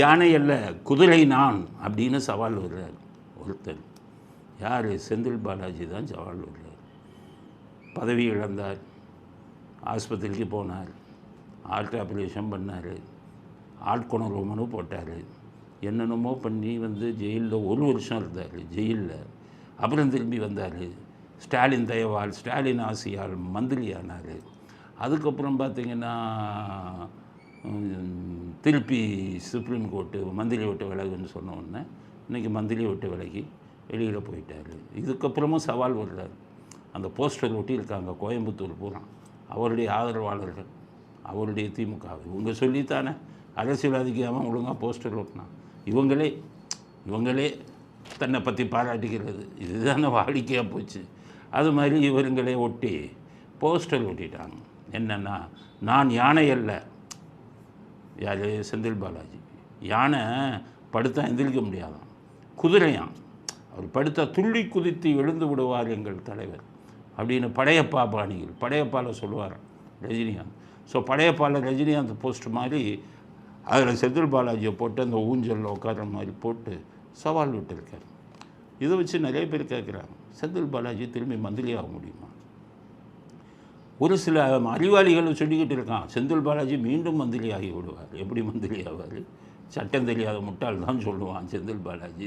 யானை அல்ல குதிரை நான் அப்படின்னு சவால் விடுறார் ஒருத்தர். யார்? செந்தில் பாலாஜி தான் சவால் விடுறார். பதவி இழந்தார். ஆஸ்பத்திரிக்கு போனார். ஆர்ட் ஆப்ரேஷன் பண்ணார். ஆட்கொணர்வு மனு போட்டார். என்னென்னமோ பண்ணி வந்து ஜெயிலில் ஒரு வருஷம் இருந்தார் ஜெயிலில். அப்புறம் திரும்பி வந்தார். ஸ்டாலின் தயவால் ஸ்டாலின் ஆசியால் மந்திரி ஆனார் அதுக்கப்புறம் பார்த்திங்கன்னா திருப்பி சுப்ரீம் கோர்ட்டு மந்திரி விட்டு விலகுன்னு சொன்ன உடனே இன்றைக்கி மந்திரி விட்டு விலகி வெளியில் போயிட்டார். இதுக்கப்புறமும் சவால் விடுறாரு அந்த போஸ்டர் ஒட்டியிருக்காங்க கோயம்புத்தூர் பூரா. அவருடைய ஆதரவாளர்கள் அவருடைய திமுக. இவங்க சொல்லித்தானே அரசியல்வாதிக்காமல் ஒழுங்காக போஸ்டர் ஒட்டினான் இவங்களே இவங்களே தன்னை பற்றி பாராட்டிக்கிறது இதுதானே வாடிக்கையாக போச்சு. அது மாதிரி இவருங்களே ஒட்டி போஸ்டர் ஒட்டிட்டாங்க. என்னென்னா நான் யானை அல்ல யார்? செந்தில் பாலாஜி. யானை படுத்தா எந்திரிக்க முடியாதான். குதிரையான். அவர் படுத்தா துள்ளி குதித்து எழுந்து விடுவார் எங்கள் தலைவர். அப்படின்னு படையப்பா பாணிகள் படையப்பாவில் சொல்லுவார் ரஜினிகாந்த். ஸோ படையப்பாவில் ரஜினிகாந்த் போஸ்ட் மாதிரி அதில் செந்தில் பாலாஜியை போட்டு அந்த ஊஞ்சலில் உட்கார்ற மாதிரி போட்டு சவால் விட்டுருக்காரு. இதை வச்சு நிறைய பேர் கேட்குறாங்க செந்தில் பாலாஜி திரும்பி மந்திரி ஆக முடியுமா? ஒரு சில அறிவாளிகள் சொல்லிக்கிட்டு இருக்கான் செந்தில் பாலாஜி மீண்டும் மந்திரி ஆகி விடுவார். எப்படி மந்திரி ஆவார் சட்டம் தெரியாத முட்டாள் தான் சொல்லுவான் செந்தில் பாலாஜி.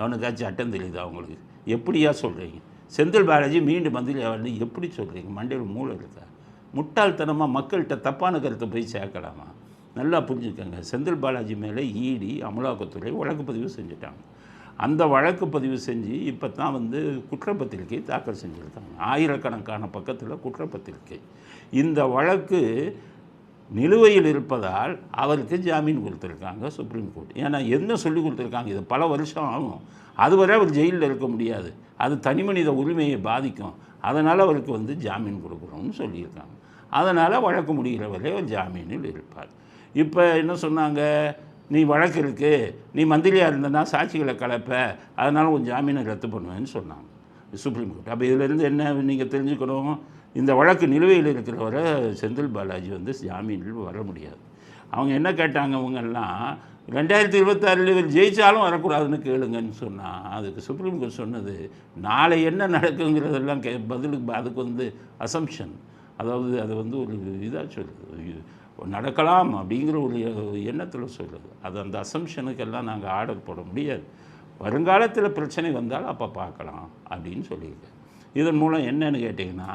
அவனுக்காச்சும் சட்டம் தெரியுதா அவங்களுக்கு எப்படியா சொல்கிறீங்க செந்தில் பாலாஜி மீண்டும் மந்திரி ஆவார்னு எப்படி சொல்கிறீங்க மண்டையில் மூளை இருக்கா? முட்டாள்தனமாக மக்கள்கிட்ட தப்பான கருத்தை போய் சேர்க்கலாமா? நல்லா புரிஞ்சுக்கோங்க. செந்தில் பாலாஜி மேலே ஈடி அமலாக்கத்துறை வழக்கு பதிவு செஞ்சுட்டாங்க. அந்த வழக்கு பதிவு செஞ்சு இப்போ தான் வந்து குற்றப்பத்திரிக்கை தாக்கல் செஞ்சுருக்காங்க. ஆயிரக்கணக்கான பக்கத்தில் குற்றப்பத்திரிக்கை இந்த வழக்கு நிலுவையில் இருப்பதால் அவருக்கு ஜாமீன் கொடுத்துருக்காங்க சுப்ரீம் கோர்ட் ஏன்னா என்ன சொல்லி கொடுத்துருக்காங்க? இது பல வருஷம் ஆகும். அதுவரை அவர் ஜெயிலில் இருக்க முடியாது. அது தனி மனித உரிமையை பாதிக்கும். அதனால் அவருக்கு வந்து ஜாமீன் கொடுக்குறோம்னு சொல்லியிருக்காங்க. அதனால் வழக்கு முடிகிற வரை அவர் ஜாமீனில் இருப்பார். இப்போ என்ன சொன்னாங்க? நீ வழக்கு இருக்கு நீ மந்திரியாக இருந்தனா சாட்சிகளை கலப்ப அதனால் உன் ஜாமீனை ரத்து பண்ணுவேன்னு சொன்னாங்க. சுப்ரீம் கோர்ட் அப்போ இதிலேருந்து என்ன நீங்கள் தெரிஞ்சுக்கணும்? இந்த வழக்கு நிலுவையில் இருக்கிறவரை செந்தில் பாலாஜி வந்து ஜாமீனில் வர முடியாது. அவங்க என்ன கேட்டாங்க இவங்கெல்லாம் ரெண்டாயிரத்தி இருபத்தாறில் இவர் ஜெயித்தாலும் வரக்கூடாதுன்னு கேளுங்கன்னு சொன்னால் அதுக்கு சுப்ரீம் கோர்ட் சொன்னது நாளை என்ன நடக்குங்கிறதெல்லாம் கே பதிலுக்கு அதுக்கு வந்து அசம்ஷன் அதாவது அதை வந்து ஒரு இதாக சொல்லுது. நடக்கலாம் அப்படிங்கிற ஒரு எண்ணத்தில் சொல்லுது அது அந்த அசம்ஷனுக்கெல்லாம் நாங்கள் ஆர்டர் போட முடியாது. வருங்காலத்தில் பிரச்சனை வந்தால் அப்போ பார்க்கலாம் அப்படின்னு சொல்லியிருக்கேன் இதன் மூலம் என்னன்னு கேட்டிங்கன்னா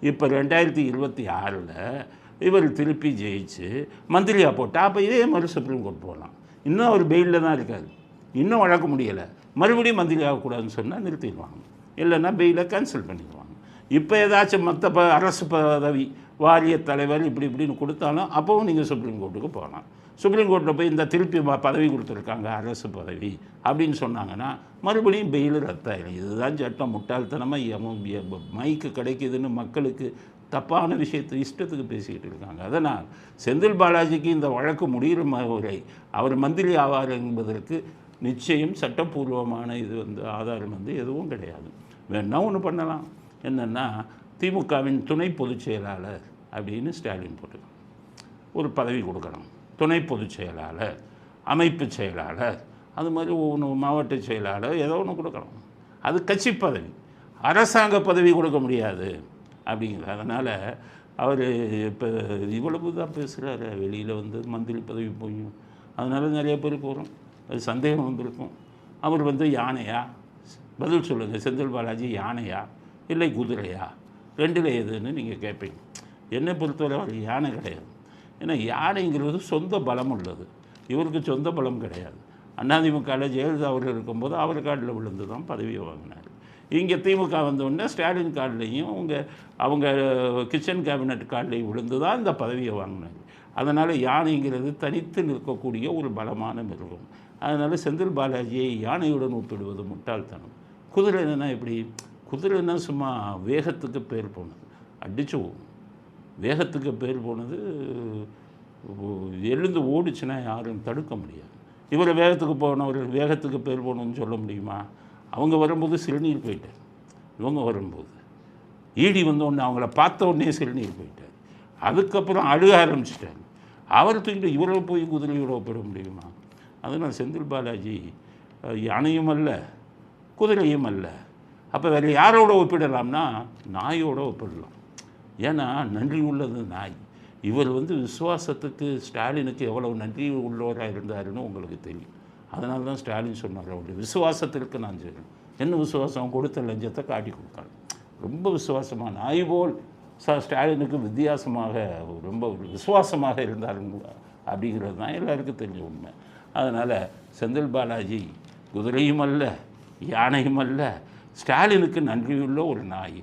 இப்போ ரெண்டாயிரத்தி இருபத்தி ஆறில் இவர் திருப்பி ஜெயிச்சு மந்திரியாக போட்டால் அப்போ இதே மாதிரி சுப்ரீம் கோர்ட் போகலாம் இன்னும் அவர் பெயிலில் தான் இருக்கார். இன்னும் வழக்க முடியலை. மறுபடியும் மந்திரி ஆகக்கூடாதுன்னு சொன்னால் நிறுத்திடுவாங்க. இல்லைன்னா பெயிலை கேன்சல் பண்ணிடுவாங்க. இப்போ ஏதாச்சும் மற்ற ப அரசு பதவி வாரிய தலைவர் இப்படி இப்படின்னு கொடுத்தாலும் அப்போவும் நீங்கள் சுப்ரீம் கோர்ட்டுக்கு போகலாம். சுப்ரீம் கோர்ட்டில் போய் இந்த திருப்பி பதவி கொடுத்துருக்காங்க அரசு பதவி அப்படின்னு சொன்னாங்கன்னா மறுபடியும் பெயில் ரத்தாயிடும் இதுதான் சட்டம். முட்டாள்தனமாக மைக்கு கிடைக்குதுன்னு மக்களுக்கு தப்பான விஷயத்தை இஷ்டத்துக்கு பேசிக்கிட்டு இருக்காங்க. அதனால் செந்தில் பாலாஜிக்கு இந்த வழக்கு முடிகிற ம- வரை அவர் மந்திரி ஆவார் என்பதற்கு நிச்சயம் சட்டப்பூர்வமான இது வந்து ஆதாரம் வந்து எதுவும் கிடையாது. வேணா ஒன்று பண்ணலாம். என்னென்னா திமுகவின் துணை பொதுச் செயலாளர் அப்படின்னு ஸ்டாலின் போட்டு ஒரு பதவி கொடுக்கணும். துணை பொதுச் செயலாளர் அமைப்பு செயலாளர் அது மாதிரி ஒன்று மாவட்ட செயலாளர் ஏதோ ஒன்று கொடுக்கணும். அது கட்சி பதவி. அரசாங்க பதவி கொடுக்க முடியாது அப்படிங்கிற அதனால் அவர் இப்போ இவ்வளவு தான் பேசுகிறாரு வெளியில் வந்து மந்திரி பதவி போயும். அதனால நிறைய பேர் போகிறோம் அது சந்தேகம் வந்திருக்கும். அவர் வந்து யானையா? பதில் சொல்லுங்கள் செந்தில் பாலாஜி யானையா? இல்லை குதிரையா? ரெண்டில் எதுன்னு நீங்கள் கேட்பீங்க என்னை பொறுத்தவரை அவர் யானை கிடையாது. ஏன்னா யானைங்கிறது சொந்த பலம் உள்ளது. இவருக்கு சொந்த பலம் கிடையாது. அதிமுகவில் ஜெயலலிதா அவர்கள் இருக்கும்போது அவர் கார்டில் விழுந்து தான் பதவியை வாங்கினார். இங்கே திமுக வந்தோடனே ஸ்டாலின் கார்டுலேயும் அவங்க அவங்க கிச்சன் கேபினட் கார்டுலேயும் விழுந்து தான் இந்த பதவியை வாங்கினார். அதனால் யானைங்கிறது தனித்து நிற்கக்கூடிய ஒரு பலமான மிருகம். அதனால் செந்தில் பாலாஜியை யானையுடன் ஒப்பிடுவது முட்டாள்தனம். குதிரைன்னா எப்படி? குதிரைன்னா சும்மா வேகத்துக்கு பேர் போனது. அடிச்சு வேகத்துக்கு பேர் போனது எழுந்து ஓடிச்சுன்னா யாரும் தடுக்க முடியாது. இவர் வேகத்துக்கு போனவர் வேகத்துக்கு பேர் போகணும்னு சொல்ல முடியுமா? அவங்க வரும்போது சிறுநீர் போயிட்டார். இவங்க வரும்போது ஈடி வந்தோடனே அவங்கள பார்த்த உடனே சிறுநீர் போயிட்டார். அதுக்கப்புறம் அழுக ஆரம்பிச்சிட்டார். அவர் தூக்கிட்டு இவரை போய் குதிரையோட ஒப்பிட முடியுமா? அதனால் செந்தில் பாலாஜி யானையும் அல்ல குதிரையும் அல்ல. அப்போ வேறு யாரோட ஒப்பிடலாம்னா நாயோட ஒப்பிடலாம். ஏன்னா நன்றி உள்ளது நாய். இவர் வந்து விசுவாசத்துக்கு ஸ்டாலினுக்கு எவ்வளவு நன்றி உள்ளவராக இருந்தாருன்னு உங்களுக்கு தெரியும். அதனால தான் ஸ்டாலின் சொன்னார் அவருடைய விசுவாசத்திற்கு நான் செய்யணும் என்ன விசுவாசம்? கொடுத்த லஞ்சத்தை காட்டி கொடுத்தாரு. ரொம்ப விசுவாசமாக நாய் போல் ச ஸ்டாலினுக்கு வித்தியாசமாக ரொம்ப ஒரு விசுவாசமாக இருந்தாருங்க அப்படிங்கிறது தான் எல்லாருக்கும் தெரிஞ்ச உண்மை. அதனால் செந்தில் பாலாஜி குதிரையும் அல்ல யானையும் அல்ல ஸ்டாலினுக்கு நன்றியுள்ள ஒரு நாய்.